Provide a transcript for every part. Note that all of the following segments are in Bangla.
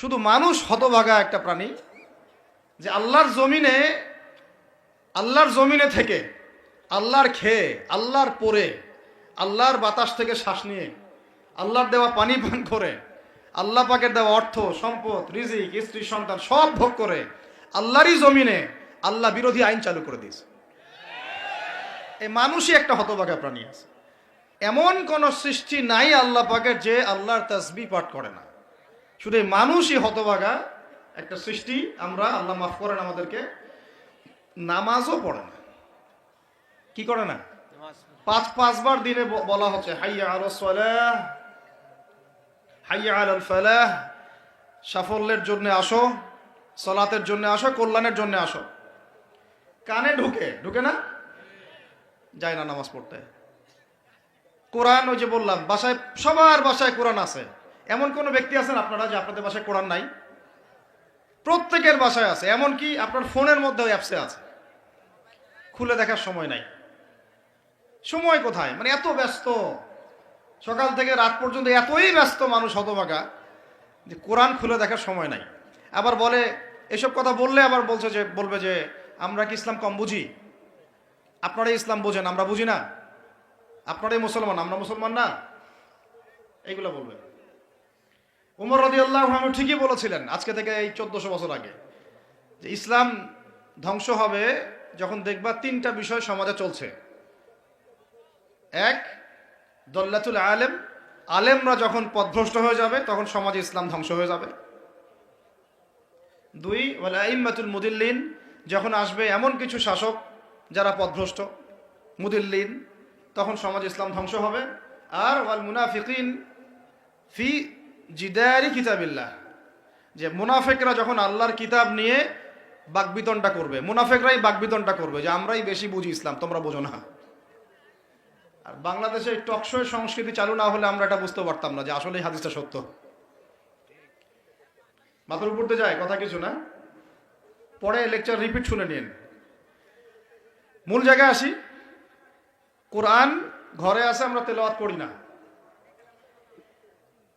শুধু মানুষ হতভাগা একটা প্রাণী যে আল্লাহর জমিনে আল্লাহর জমিনে থেকে, আল্লাহর খেয়ে, আল্লাহর পরে আল্লাহর বাতাস থেকে শ্বাস নিয়ে, আল্লাহর দেওয়া পানি পান করে, আল্লাহ পাকের দেওয়া অর্থ, সম্পদ, রিজিক, স্ত্রী, সন্তান সব ভোগ করে আল্লাহরই জমিনে আল্লাহ বিরোধী আইন চালু করে দিয়েছে। এই মানুষই একটা হতভাগা প্রাণী আছে। এমন কোন সৃষ্টি নাই আল্লাহ পাকের যে আল্লাহর তাসবি পাঠ করে না। শুধু মানুষই হতভাগা একটা সৃষ্টি আমরা, আল্লাহ মাফ করেন আমাদেরকে, নামাজও পড়ে না। কি করে না? পাঁচ, পাঁচবার দিনে বলা হচ্ছে, হাইয়া আলো সলাহ, হাইয়া আল ফালাহ, সাফল্যের জন্য আসো, সলাতের জন্য আসো, কল্যাণের জন্য আসো। কানে ঢুকে ঢুকে না? যায় না নামাজ পড়তে। কোরআন ওই যে বললাম, বাসায়, সবার বাসায় কোরআন আছে। এমন কোন ব্যক্তি আছেন আপনারা যে আপনাদের বাসায় কোরআন নাই? প্রত্যেকের বাসায় আছে, এমনকি আপনার ফোনের মধ্যে অ্যাপসে আছে। খুলে দেখার সময় নাই। সময় কোথায়? মানে এত ব্যস্ত। সকাল থেকে রাত পর্যন্ত এতই ব্যস্ত মানুষ হতভাগা যে কোরআন খুলে দেখার সময় নাই। আবার বলে, এসব কথা বললে আবার বলছে যে, বলবে যে, আমরা কি ইসলাম কম বুঝি? আপনারাই ইসলাম বোঝেন, আমরা বুঝি না। আপনারাই মুসলমান, আমরা মুসলমান না। এইগুলো বলবে। উমর রদি আল্লাহ ঠিকই বলেছিলেন আজকে থেকে এই চোদ্দশো বছর আগে, যে ইসলাম ধ্বংস হবে যখন দেখবা তিনটা বিষয় সমাজে চলছে। এক, দল্লাতুল আলেম, আলেমরা যখন পদভ্রষ্ট হয়ে যাবে তখন সমাজে ইসলাম ধ্বংস হয়ে যাবে। দুই, ওয়াল আইম্মাতুল মুদিল্লিন, যখন আসবে এমন কিছু শাসক যারা পদভ্রষ্ট মুদিল্লিন, তখন সমাজ ইসলাম ধ্বংস হবে। আর ওয়াল মুনাফিকিন, ফি জিদারি কিতাবিল্লাহ। যে মুনাফেকরা যখন আল্লাহর কিতাব নিয়ে বাকবিতনটা করবে, মুনাফেকরাই বাকবিতনটা করবে, যে আমরাই বেশি বুঝি ইসলাম, তোমরা বোঝো না। আর বাংলাদেশে টকশোয় সংস্কৃতি চালু না হলে আমরা এটা বুঝতে পারতাম না যে আসলে হাদিসটা সত্য। মাথার উপর দিয়ে যায়, কথা কিছু না। পরে লেকচার রিপিট শুনে নিন। মূল জায়গায় আসি। কোরআন ঘরে আসে আমরা তেলাওয়াত করি না।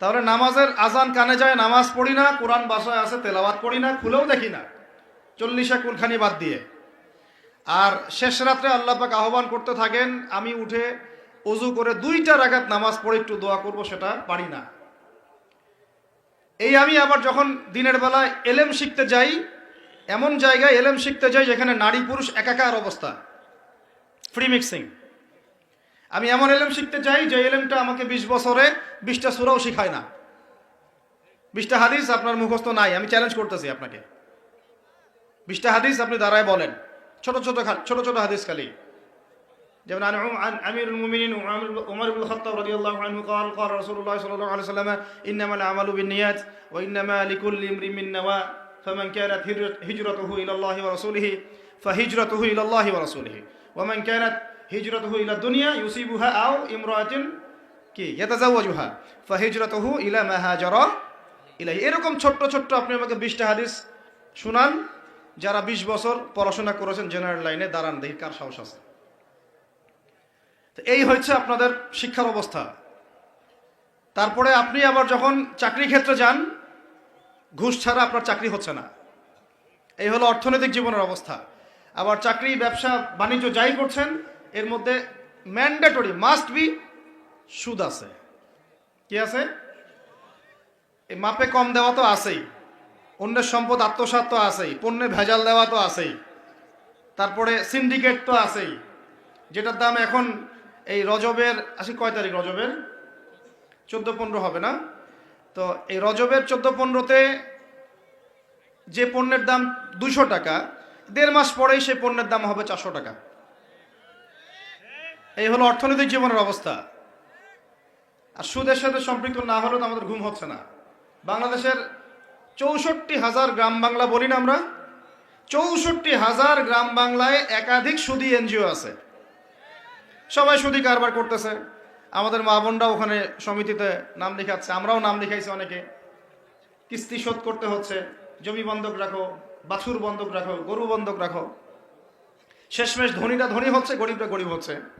তাহলে নামাজের আজান কানে যায়, নামাজ পড়ি না, কোরআন বাসায় আছে, তেলাওয়াত পড়ি না, খুলেও দেখি না। চল্লিশে কুলখানি বাদ দিয়ে। আর শেষ রাত্রে আল্লাহ পাক আহ্বান করতে থাকেন, আমি উঠে অজু করে দুইটা রাগাত নামাজ পড়ে একটু দোয়া করব, সেটা পারি না। এই আমি আবার যখন দিনের বেলায় এলেম শিখতে যাই, এমন জায়গায় এলেম শিখতে যাই যেখানে নারী পুরুষ একাকার অবস্থা। ফ্রি মিক্সিং আমি এমন এলেম শিখতে চাই যে এলেমটা আমাকে বিশ বছরে বিশটা সুরাও শিখায় না বিশটা হাদিস আপনার মুখস্থ নাই আমি চ্যালেঞ্জ করতেছি আপনাকে বিশটা হাদিস আপনি দাঁড়ায় বলেন ছোট ছোট খা- ছোট ছোট হাদিস খালি যেমন عن عن امير المؤمنين عمر عمر بن الخطاب رضي الله عنه قال قال رسول الله صلى الله عليه وسلم انما الاعمال بالنيات وانما لكل امرئ من نوى فمن كانت هجرت- هجرته الى الله ورسوله فهجرته الى الله ورسوله ومن كانت হিজরতহু ইলা দুনিয়া ইউসিবুহা আও ইমরাতিন কি? ইয়াতাজাওয়াজুহা। ফাহিজরতহু ইলা মা হাজারা ইলাই এরকম ছোট্ট ছোট্ট আপনি আমাকে বিশটা হাদিস শুনান, যারা ২০ বছর পড়াশোনা করেছেন জেনারেল লাইনে দাঁড়ান দেখি কার সাহস আছে। তো এই হচ্ছে আপনাদের শিক্ষার অবস্থা। তারপরে আপনি আবার যখন চাকরি ক্ষেত্রে যান, ঘুষ ছাড়া আপনার চাকরি হচ্ছে না। এই হলো অর্থনৈতিক জীবনের অবস্থা। আবার চাকরি, ব্যবসা, বাণিজ্য যাই করছেন এর মধ্যে ম্যান্ডেটরি মাস্ট বি সুদ আছে। কি আছে? এই মাপে কম দেওয়া তো আছেই। অন্যের সম্পদ আত্মসাৎ তো আছেই। পণ্যে ভেজাল দেওয়া তো আছেই। তারপরে সিন্ডিকেট তো আছেই। যেটার দাম এখন এই রজবের আসি কয় তারিখ রজবের? চোদ্দ পনেরো হবে না? তো এই রজবের চোদ্দ পনেরোতে যে পণ্যের দাম দুশো টাকা, দেড় মাস পরেই সেই পণ্যের দাম হবে চারশো টাকা। এই হলো অর্থনৈতিক জীবনের অবস্থা। আর সুদের সাথে সম্পৃক্ত না হলে তো আমাদের ঘুম হচ্ছে না। বাংলাদেশের চৌষট্টি হাজার গ্রাম বাংলা বলি না আমরা। চৌষট্টি হাজার গ্রাম বাংলায় একাধিক সুদি এনজিও আছে। সবাই সুদি কারবার করতেছে। আমাদের মা বোনরা ওখানে সমিতিতে নাম লিখাচ্ছে। আমরাও নাম লিখাইছি অনেকে। কিস্তি শোধ করতে হচ্ছে। জমি বন্ধক রাখো, বাছুর বন্ধক রাখো, গরু বন্ধক রাখো। শেষমেশ ধনীরা ধনী হচ্ছে, গরিবরা গরিব হচ্ছে।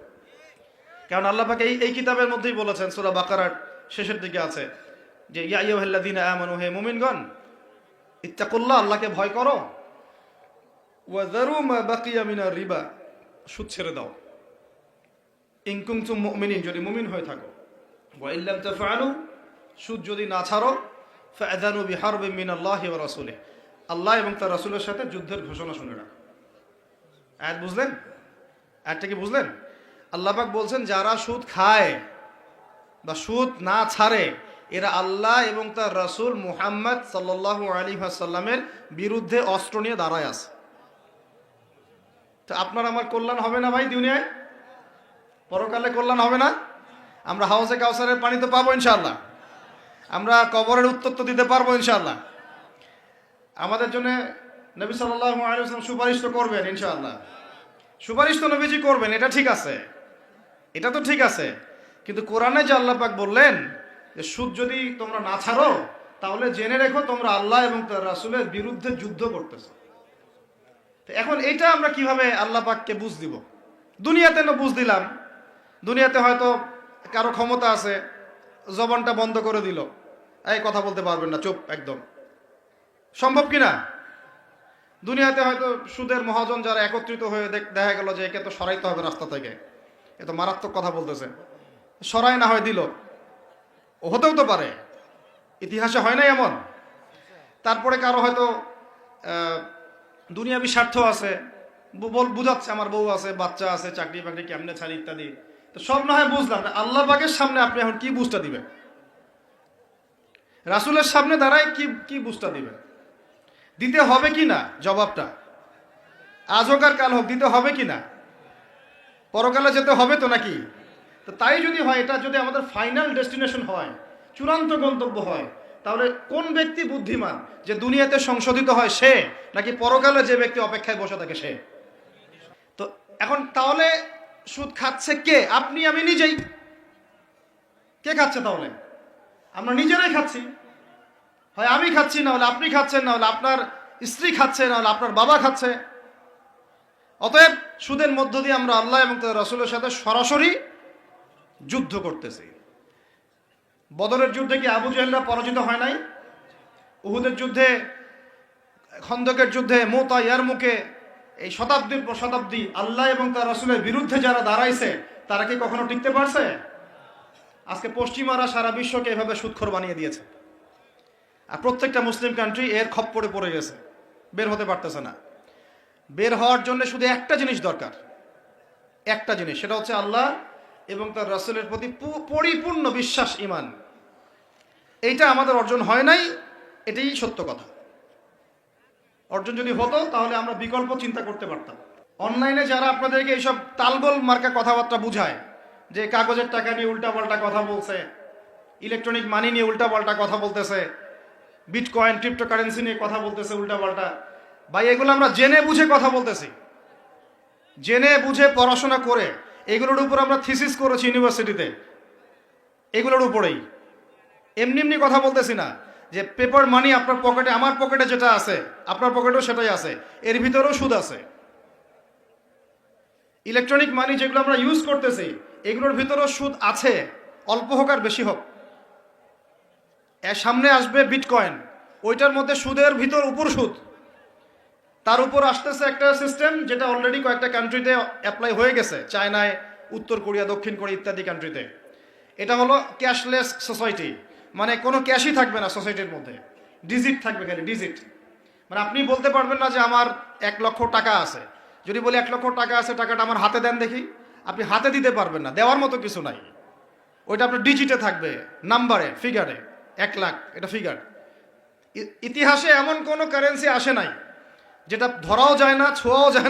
কারণ আল্লাহ পাকে এই এই কিতাবের মধ্যেই বলেছেন, সুরা বাকারার শেষের দিকে আছে যে, ইয়া ইয়ুহাল্লাযীনা আমানু, হে মুমিনগণ, ইত্তাকুল্লাহ, আল্লাহকে ভয় করো। ওয়া যারু মা বাকিয়া মিনার রিবা, সুদ ছেড়ে দাও। ইন কুনতুম মুমিনিন, যদি মুমিন হয়ে থাকো। ওয়া ইল্লাম তাফআলু, সুদ যদি না ছাড়ো ফাআযানু বিহারবিন মিনাল্লাহি ওয়া রাসূলিহি। আল্লাহ এবং তার রাসূলের সাথে যুদ্ধের ঘোষণা শুনে রাখো। আয়াত বুঝলেন? আয়াতটা কি বুঝলেন? আল্লাহ পাক বলছেন, যারা সুদ খায় বা সুদ না ছাড়ে, এরা আল্লাহ এবং তার রাসূল মুহাম্মদ সাল্লাল্লাহু আলাইহি ওয়াসাল্লামের বিরুদ্ধে অস্ত্র নিয়ে দাঁড়ায় আছে। তো আপনার আমার কল্যাণ হবে না ভাই দুনিয়ায়? পরকালে কল্যাণ হবে না? আমরা হাউসে কাউসারের পানি তো পাবো ইনশাআল্লাহ। আমরা কবরের উত্তর তো দিতে পারব ইনশাল্লাহ আমাদের জন্য নবী আলাইহি ওয়াসাল্লাম সুপারিশ তো করবেন ইনশাল্লাহ সুপারিশ তো নবীজি করবেন, এটা ঠিক আছে। এটা তো ঠিক আছে। কিন্তু কোরআনে যে আল্লাহ পাক বললেন যে, সুদ যদি তোমরা না ছাড়ো, তাহলে জেনে রেখো তোমরা আল্লাহ এবং তার রাসূলের বিরুদ্ধে যুদ্ধ করতেছো। এখন এটা আমরা কীভাবে আল্লাহ পাককে বুঝ দিব? দুনিয়াতে না বুঝ দিলাম। দুনিয়াতে হয়তো কারও ক্ষমতা আছে, জবানটা বন্ধ করে দিল। এই কথা বলতে পারবেন না, চুপ, একদম। সম্ভব কি না? দুনিয়াতে হয়তো সুদের মহাজন যারা একত্রিত হয়ে দেখা গেল যে একে তো সরাইতে হবে রাস্তা থেকে। এ তো মারাত্মক কথা বলতেছে। সরাই না হয় দিল। ও হতেও তো পারে। ইতিহাসে হয় না এমন। তারপরে কারও হয়তো দুনিয়াবি স্বার্থ আছে বুঝাচ্ছে, আমার বউ আছে, বাচ্চা আছে, চাকরি বাকরি কেমনে ছাড়ি ইত্যাদি। তো সব না হয় বুঝলাম আল্লাহ পাকের সামনে আপনি এখন কি বুঝটা দিবেন? রাসুলের সামনে দাঁড়ায় কি কি বুঝটা দিবেন? দিতে হবে কি না? জবাবটা। আজ হোক আর কাল হোক, দিতে হবে কি না? পরকালে যেতে হবে তো নাকি? তো তাই যদি হয়, এটা যদি আমাদের ফাইনাল ডেস্টিনেশন হয়, চূড়ান্ত গন্তব্য হয়, তাহলে কোন ব্যক্তি বুদ্ধিমান যে দুনিয়াতে সংশোধিত হয় সে, নাকি পরকালে যে ব্যক্তি অপেক্ষায় বসে থাকে সে? তো এখন তাহলে সুদ খাচ্ছে কে? আপনি, আমি নিজেই। কে খাচ্ছে তাহলে? আমরা নিজেরাই খাচ্ছি। হয় আমি খাচ্ছি, না হলে আপনি খাচ্ছেন, না হলে আপনার স্ত্রী খাচ্ছে, না হলে আপনার বাবা খাচ্ছে। অতএব সুদের মধ্য দিয়ে আমরা আল্লাহ এবং তার রসুলের সাথে সরাসরি যুদ্ধ করতেছি। বদরের যুদ্ধে কি আবু জাহেলরা পরাজিত হয় নাই? উহুদের যুদ্ধে, খন্দকের যুদ্ধে, মোতা ইয়ার মুখে এই শতাব্দীর পর শতাব্দী আল্লাহ এবং তার রসুলের বিরুদ্ধে যারা দাঁড়াইছে, তারা কি কখনো টিকতে পারছে? আজকে পশ্চিমারা সারা বিশ্বকে এভাবে সুৎখর বানিয়ে দিয়েছে। আর প্রত্যেকটা মুসলিম কান্ট্রি এর খপ্পরে পড়ে গেছে। বের হতে পারতেছে না। বের হওয়ার জন্য শুধু একটা জিনিস দরকার। একটা জিনিস, সেটা হচ্ছে আল্লাহ এবং তার রাসূলের প্রতি পরিপূর্ণ বিশ্বাস ইমান এইটা আমাদের অর্জন হয় নাই, এটাই সত্য কথা। অর্জন যদি হতো, তাহলে আমরা বিকল্প চিন্তা করতে পারতাম। অনলাইনে যারা আপনাদেরকে এইসব তালগোল মার্কা কথাবার্তা বুঝায়, যে কাগজের টাকা নিয়ে উল্টাপাল্টা কথা বলছে, ইলেকট্রনিক মানি নিয়ে উল্টাপাল্টা কথা বলতেছে, বিটকয়েন, ক্রিপ্টোকারেন্সি নিয়ে কথা বলতেছে উল্টাপাল্টা ভাই, এগুলো আমরা জেনে বুঝে কথা বলতেছি। জেনে বুঝে পড়াশোনা করে, এগুলোর উপর আমরা থিসিস করেছি ইউনিভার্সিটিতে এগুলোর উপরেই। এমনি এমনি কথা বলতেছি না যে পেপার মানি আপনার পকেটে আমার পকেটে যেটা আছে, আপনার পকেটেও সেটাই আছে। এর ভিতরেও সুদ আছে। ইলেকট্রনিক মানি যেগুলো আমরা ইউজ করতেছি, এগুলোর ভিতরেও সুদ আছে। অল্প হোক আর বেশি হোক। এর সামনে আসবে বিটকয়েন ওইটার মধ্যে সুদের ভিতর উপর সুদ। তার উপর আসতেছে একটা সিস্টেম যেটা অলরেডি কয়েকটা কান্ট্রিতে অ্যাপ্লাই হয়ে গেছে। চায়নায় উত্তর কোরিয়া, দক্ষিণ কোরিয়া ইত্যাদি কান্ট্রিতে এটা হলো ক্যাশলেস সোসাইটি মানে কোনো ক্যাশই থাকবে না সোসাইটির মধ্যে। ডিজিট থাকবে খালি ডিজিট মানে আপনি বলতে পারবেন না যে আমার এক লক্ষ টাকা আছে। যদি বলি এক লক্ষ টাকা আছে, টাকাটা আমার হাতে দেন দেখি। আপনি হাতে দিতে পারবেন না, দেওয়ার মতো কিছু নাই। ওইটা আপনার ডিজিটে থাকবে নাম্বারে ফিগারে এক লাখ, এটা ফিগার ইতিহাসে এমন কোনো কারেন্সি আসে নাই। যেটা ধরাও যায় না ছোঁয়াও যায় না।